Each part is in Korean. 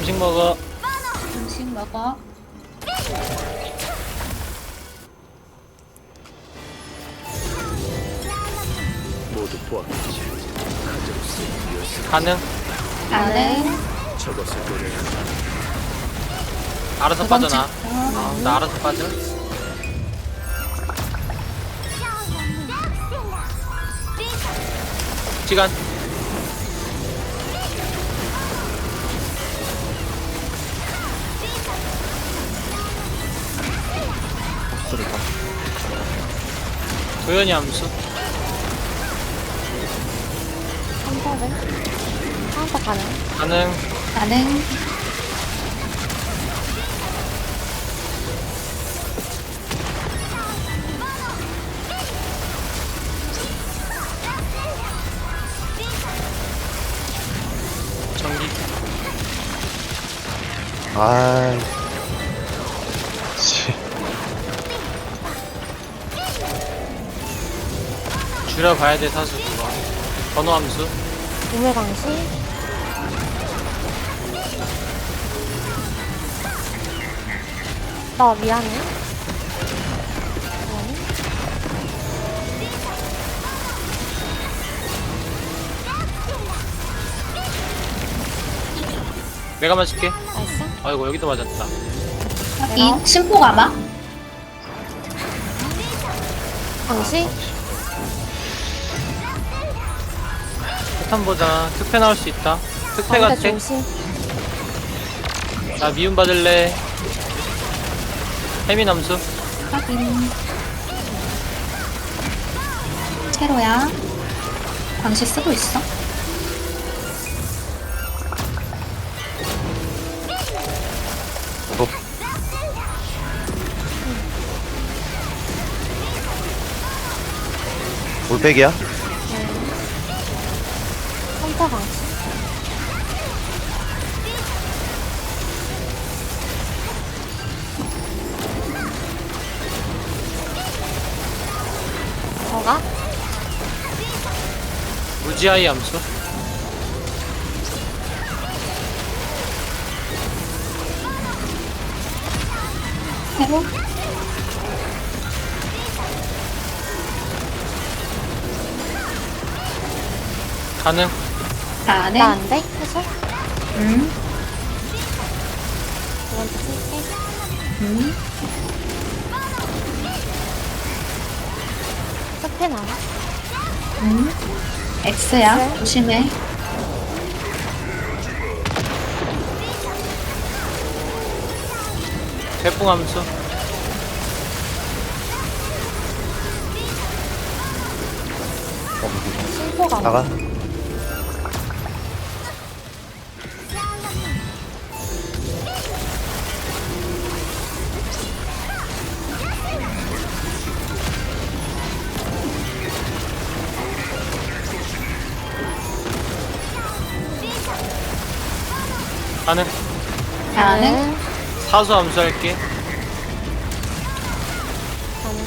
음식 먹어. 음식 먹어. 모두 보았겠지. 가정수 이었을 가능. 가능. 저것을 노래한다. 알아서 빠져나. 거. 어, 나 알아서 빠져. 시간. 도현이 암수. 카운터를 카운터 가능 가능. 가능. 전기. 아. 줄여봐야 돼 사수 그거. 번호 함수. 우물 강시 나 미안해 미안해 내가 맞을게. 나이스 아이고 여기도 맞았다. 확인. 심포 가마. 강시 패턴보다 특패 나올 수 있다. 특패. 중심 나 미움 받을래. 해민 함수. 확인. 채로야. 광시 쓰고 있어. 어. 올백이야? 카운터 강시 저가 무지하이 함수. 채로. 가능. 가능. 나 안 돼? 해서 음. 두 번째 쓸게 음. 끝에 나와 음. X야. 네. 조심해. 태풍 함수. 나가. 가능. 가능. 사수 함수 할게. 가능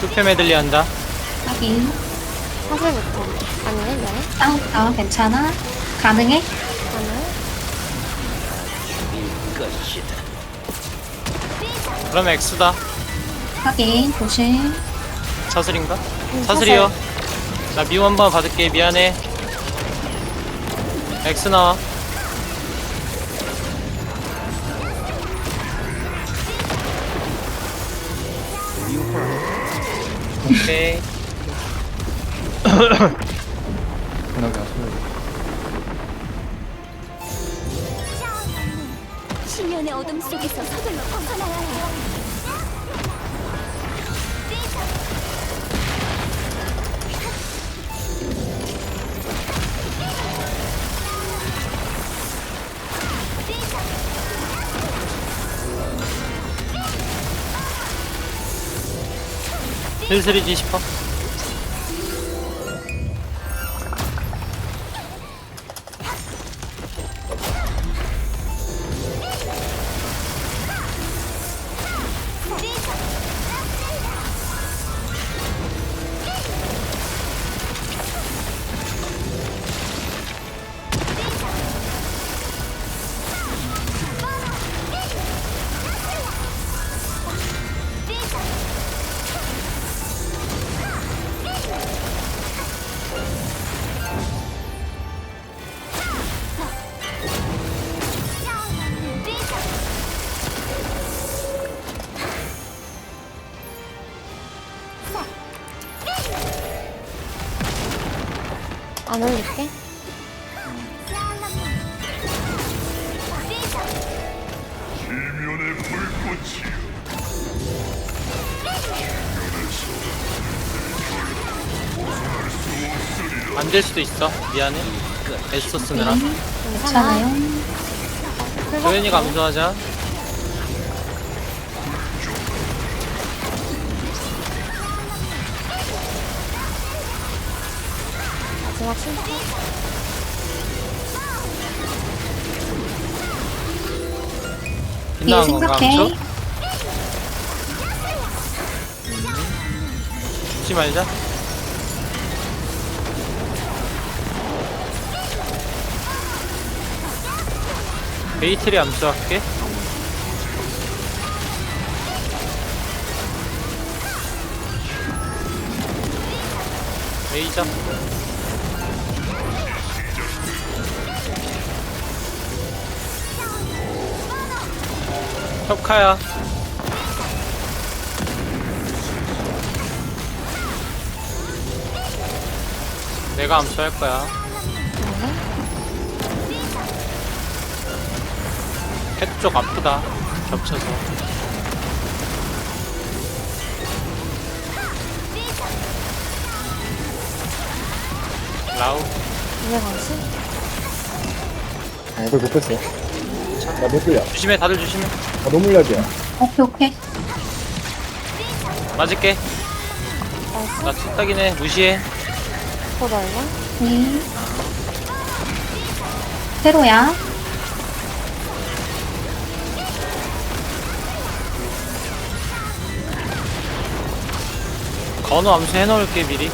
투패 메들리 한다. 확인. 사슬부터 아니네 미안해 다운, 다운 괜찮아? 가능해? 가능 것이다. 그럼 X다. 확인. 조심. 사슬인가? 응, 사슬이요. 나 미움 한 번 받을게. 미안해. X 나와. 오케이. 신년의 어둠 속에서 서둘러 벗어나야 해요. 슬슬이지 싶어. 안 올릴게. 안될 수도 있어. 미안해. 음, 애써 쓰느라. 괜찮아요. 조연이가 암수하자. 마지막 심판. 뒤에 빛나는 건가, 생각해. 감수? 죽지 말자. 베이트리 암수할게. 레이저. 협카야. 내가 암수할 거야. 캣쪽 아프다. 겹쳐서. 라우. 방식? 아, 이걸 못 뺐어. 나못 들려. 조심해, 다들 조심해. 아, 너무 물약이야. 오케이, 오케이. 맞을게. 나 툭딱이네. 무시해. 곧 얼마? 네. 세로야. 건우 암수 해놓을게 미리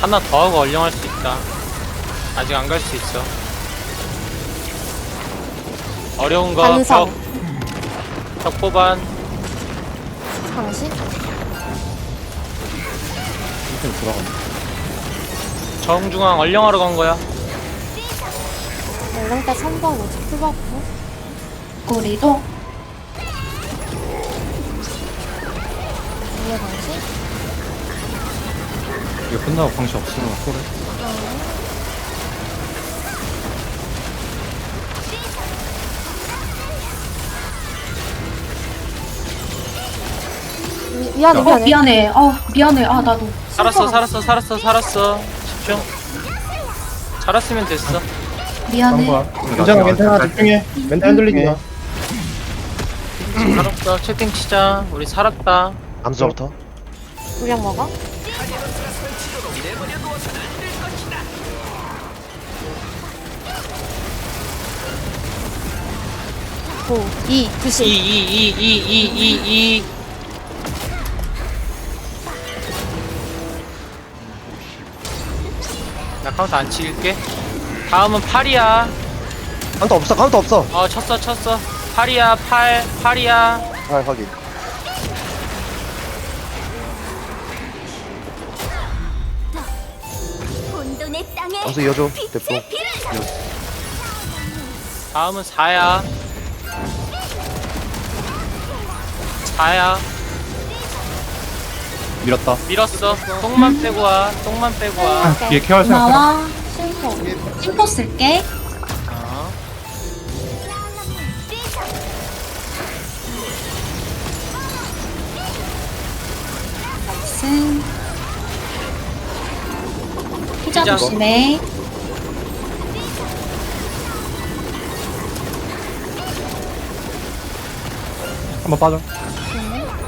하나 더 하고 얼령할 수 있다 아직 안 갈 수 있어 어려운 거 반성. 벽, 벽 뽑안? 일단 돌아가네. 정중앙 얼령하러 간 거야 연령 때 3번 50 풀버프. 우리도 이해? 이거 끝나고 방식 없으면. 미, 미안해, 어, 미안해. 미안해. 어, 미안해. 아, 나도. 살았어 살았어 살았어 살았어 집중 살았으면 됐어 미안해. 괜찮아, 괜찮아. 집중해. 멘탈 흔들리지 마. 살았어 채팅 치자 우리 살았다 암수부터. 우량 먹어? 9, 2, 90. 2 2 2 2 2 2 2나 카운트 안 칠게. 다음은 8이야. 카운터 없어, 카운터 없어. 어 쳤어 쳤어. 8이야 8 8이야. 아, 확인. 땅에 암수 이어줘, 대포. 다음은 4야. 4야 밀었다. 밀었어 똥만 빼고 와 똥만 빼고 와 오케이. 뒤에 케어 생각. 고마워. 심포. 심포 쓸게. 어. 나이스. 피자 피자. 조심해. 한번 빠져.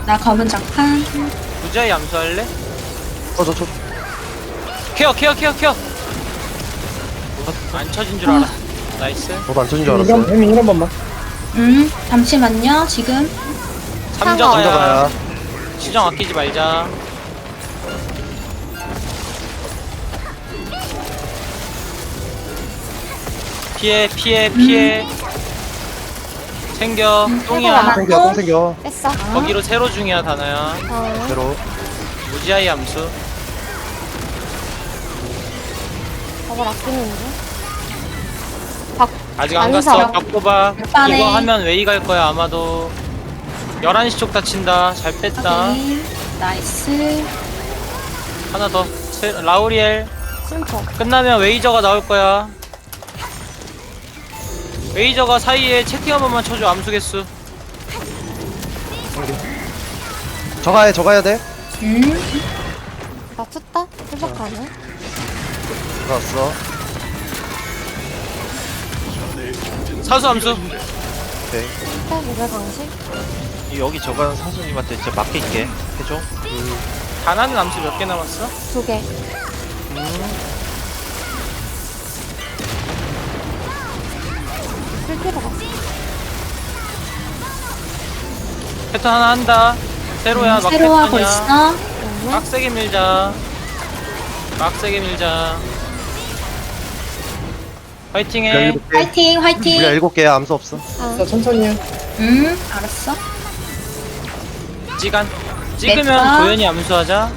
나 검은 장판. 부자의 암수할래? 어, 저, 저. 케어 케어 케어 케어 안 쳐진 줄 알았어 나이스 저도 안 쳐진 줄 혜민, 알았어요. 한 번만. 음, 잠시만요. 지금. 삼저가야 삼저가야. 시정 아끼지 말자 피해 피해 피해 챙겨 똥이야 해봐. 생겨, 똥 생겨. 뺐어. 거기로 세로 중이야 다나야 어. 새로. 무지하이 암수 저걸 아끼는데. 박, 아직 안. 갔어 박 뽑아 백반에. 이거 하면 웨이 갈 거야 아마도 11시 쪽 다친다 잘 뺐다 확인. 나이스. 하나 더 세, 라우리엘. 끝나면 웨이저가 나올 거야. 웨이저가 사이에 채팅 한 번만 쳐줘 암수 개수. 저가야 저가야 돼 음. 나 쳤다. 회복하네. 들어왔어 사수 암수. 오케이 때 무대 방식. 여기 저가는 사수님한테 진짜 맡길게 해줘 가나는 암수 몇 개 남았어? 두 개. 갔어. 패턴 하나 한다. 세로야 막 음, 새로 하고 패턴이야. 있어. 네. 빡세게 밀자. 빡세게 밀자. 화이팅해. 일곱 개. 화이팅, 화이팅. 우리가 일곱 개야 암수 없어 아, 자, 천천히 해. 음, 알았어. 찌간. 찍으면. 도연이 암수하자.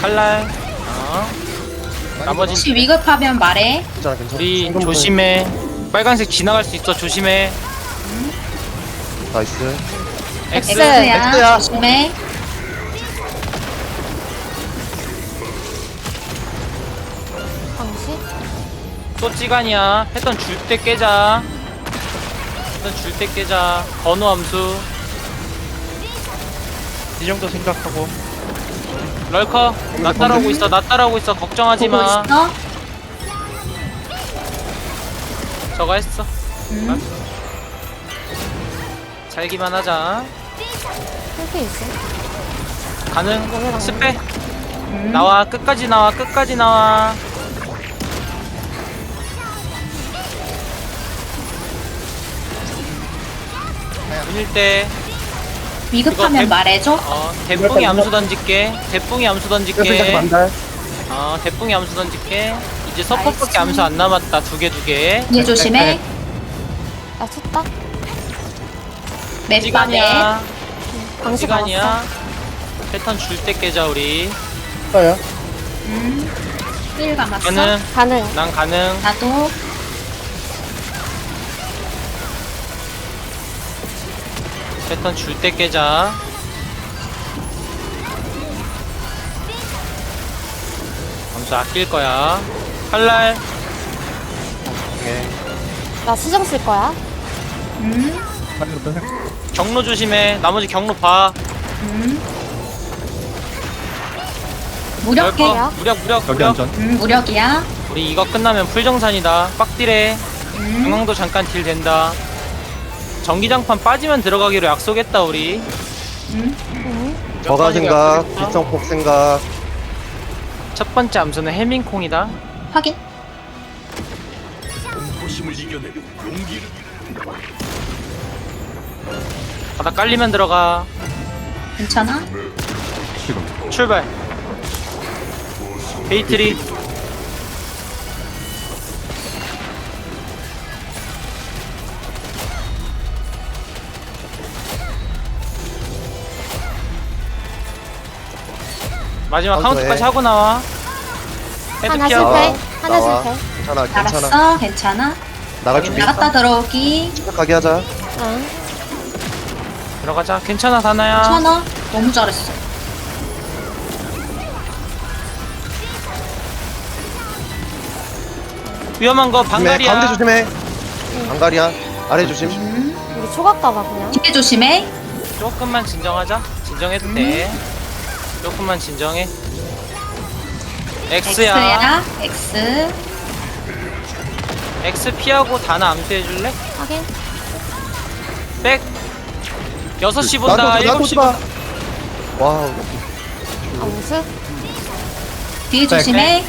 칼날. 어. 나머지 혹시 위급하면 말해. 괜찮아 괜찮아 우리 조심해. 빨간색 지나갈 수 있어. 조심해. 나이스 X. X야. X야. 조심해. 방식. 또 찌간이야. 패턴 줄 때 깨자. 패턴 줄 때 깨자. 번호 함수. 이 정도 생각하고 럴커. 나 따라오고 있어. 나 따라오고 있어. 걱정하지 보고 마. 있어. 저거 했어. 음. 살기만 하자. 필피 있어. 가능. 스페. 음. 나와. 끝까지 나와. 끝까지 나와. 밀 때, 위급하면 대- 말해줘. 어, 대풍이 암수 던질게. 대풍이 암수 던질게. 어, 대풍이 암수 던질게. 이제 서퍼밖에 암수 안 남았다. 두 개, 두 개. 얘 조심해. 나 쳤다. 시간이야. 방식 시간이야. 패턴 줄 때 깨자, 우리. 써요. 음. 1 감았어. 가능. 가능. 난 가능. 나도. 패턴 줄 때 깨자. 암수 아낄 거야. 칼날. 오케이 나 수정 쓸 거야. 음. 빨리로. 경로 조심해. 나머지 경로 봐. 음. 무력해. 럴거. 무력, 무력, 여기 무력. 안전. 음, 무력이야. 우리 이거 끝나면 풀정산이다. 빡딜해. 음. 중앙도 잠깐 딜 된다. 전기장판 빠지면 들어가기로 약속했다, 우리. 음. 응. 저가 생각. 필성폭 생각 첫 번째 암수는 해밍콩이다. 확인. 바닥 깔리면 들어가. 괜찮아. 지금. 출발. 베이트리. 마지막 카운터에. 카운트까지 하고 나와. 헤드 하나 피하고. 실패. 하나 나와. 실패. 괜찮아 괜찮아 알았어. 괜찮아. 나갈 준비 나갔다 들어오기. 침착하게 하자 응. 들어가자. 괜찮아, 다나야. 괜찮아. 너무 잘했어. 위험한 거 조심해 방갈이야. 가운데 조심해 방갈이야 아래 조심 음. 우리 초각 가봐 그냥. 뒤에 조심해. 조금만 진정하자. 진정해도 돼. 조금만 진정해. X야. X야. X. X 피하고 다나 암수해줄래? 확인. 백. 6시 본다. 나도 나도 7시 봐 본다. 와우 암수. 뒤에 조심해.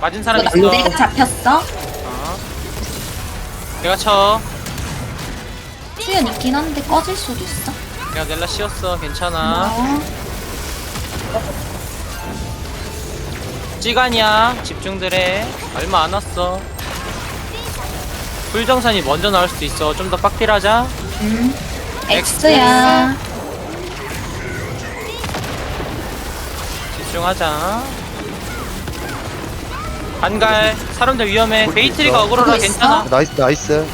맞은 사람 이거 있어. 내가 잡혔어. 어. 내가 쳐. 수연 있긴 한데 꺼질 수도 있어. 내가 넬라 씌웠어. 괜찮아. 어. 찌간이야. 집중들 해. 얼마 안 왔어. 불정산이 먼저 나올 수도 있어. 좀 더 빡딜하자. 음. X야. 집중하자. 반갈 사람들 위험해 베이트리가 어그로라 보고 있어? 괜찮아 나이스 나이스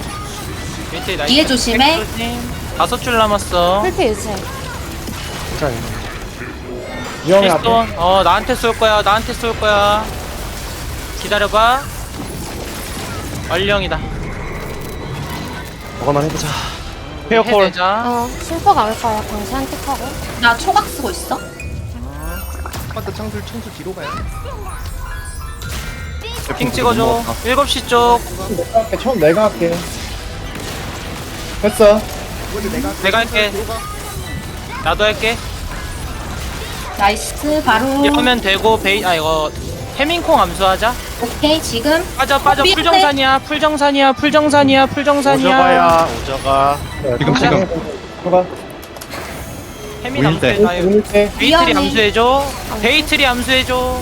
베이트리 나이스. 뒤에 조심해. 백 조심. 다섯 줄 남았어. 풀피 유지. 괜찮아 위험해 앞에. 어 나한테 쏠 거야 나한테 쏠 거야. 기다려봐. 얼령이다. 저거만 해보자. 페어콜. 해내자. 어, 실퍼가 올 거야. 당신 틱하고. 나 초각 쓰고 있어. 한번 창술 청수 뒤로 가요. 핑 찍어줘. 7시 쪽. 내가 할게 처음 내가 할게 했어. 내가 할게. 나도 할게. 나이스 바로. 이러면 되고 베이 아 이거 해밍콩 암수하자. 오케이 지금. 빠져 빠져. 풀정산이야 풀정산이야 풀정산이야 풀정산이야. 오저가야 오저가. 지금 지금. 들어가 때. 암수해 아, 때 베이트리. 암수해줘. 베이트리 암수해줘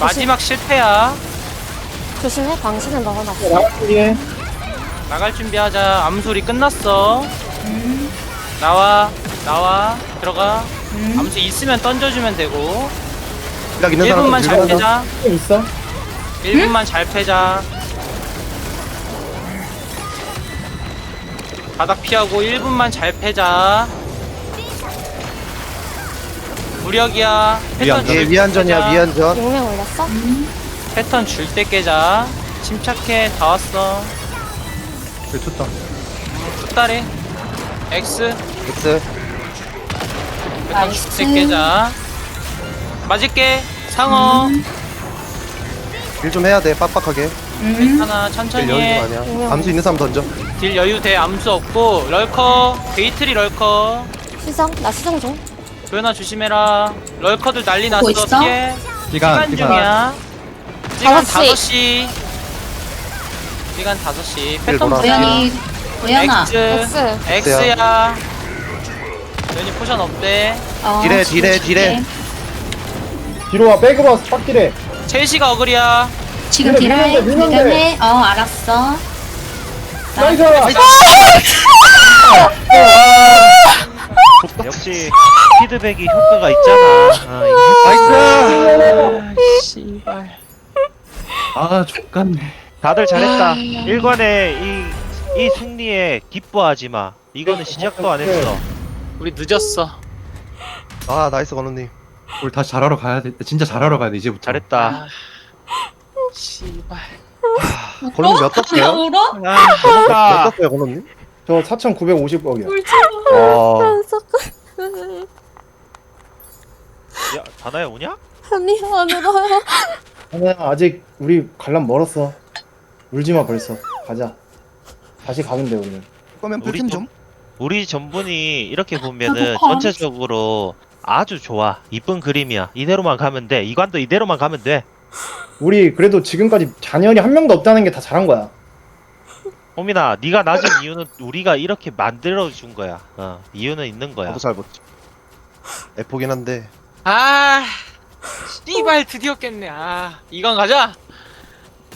마지막 실패야. 조심해. 당신은 넣어놨어. 나갈 준비해 나갈 준비하자. 암소리 끝났어. 음. 나와 나와 들어가. 음. 암수 있으면 던져주면 되고. 약 있는 사람 1분만 잘 패자. 좀 있어? 1분만 잘 패자. 바닥 피하고 1분만 잘 패자 무력이야. 패턴 얘 줄때 위안전이야 깨자. 위안전. 용맹 올렸어? 패턴 줄 때 깨자. 침착해. 다 왔어. 그래 좋다? 숫다리 X. X. 패턴. 줄 때 깨자. 맞을게. 상어. 일 좀 해야 돼 빡빡하게. 음. 하나 일 천천히 여유 해. 좀 아니야. 암수 있는 사람 던져. 딜 여유 돼. 암수 없고. 럴커. 베이트리 럴커. 시정? 나 시정 좀. 도현아 조심해라 럴커들 난리 났어 있어? 피해 시간 시간 중이야 시간 다섯 시. 5시 시간 5시 일 패턴 돌아. 도현이. 도현아. X X. X야 도현이 포션 없대 어, 딜해, 딜해, 줄게. 딜해. 뒤로 와 백으로 와서 빡딜해 첼시가 어글이야 지금 밀면 딜해. 돼, 밀면 돼. 지금 해. 어 알았어. 나이스 역시 피드백이 효과가 있잖아. 아, 이거 나이스 씨발. 아 족같네. 다들 잘했다. 일관에 이, 이 승리에 기뻐하지 마. 이거는 시작도 안 했어. 우리 늦었어. 아 나이스 건우님. 우리 다시 잘하러 가야 돼. 진짜 잘하러 가야 돼 이제부터. 잘했다. 씨발. 건우님 몇 떴어요? 울어? 몇 아, 떴어요 건우님? 저 4950억이야. 와. 야 다나야 오냐? 아니, 안 울어요. 하나 아직 우리 관람 멀었어. 울지 마 벌써. 가자. 다시 가면 돼 오늘. 그러면 우리 또- 좀? 우리 전분이 이렇게 보면은 나도 봐. 전체적으로 아주 좋아. 이쁜 그림이야. 이대로만 가면 돼. 이관도 이대로만 가면 돼. 우리 그래도 지금까지 잔열이 한 명도 없다는 게 다 잘한 거야 호민아 네가 낮은 이유는 우리가 이렇게 만들어 준 거야. 어 이유는 있는 거야. 나도 잘 못지 F긴 한데. 아 씨발 드디어 깼네. 아 이건 가자.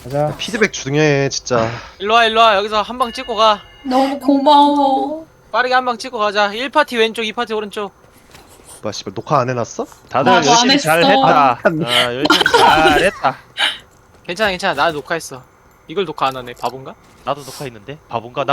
가자. 피드백 중요해 진짜. 일로 와 일로 와. 여기서 한 방 찍고 가. 너무 고마워. 빠르게 한 방 찍고 가자. 1파티 왼쪽 2파티 오른쪽. 뭐야 씨발 녹화 안 해놨어? 다들 나도 안 열심히 했어. 잘했다. 어 열심히 잘했다. 괜찮아 괜찮아. 나 녹화했어 이걸 녹화 안 하네 바본가? 나도 녹화했는데 바본가? 나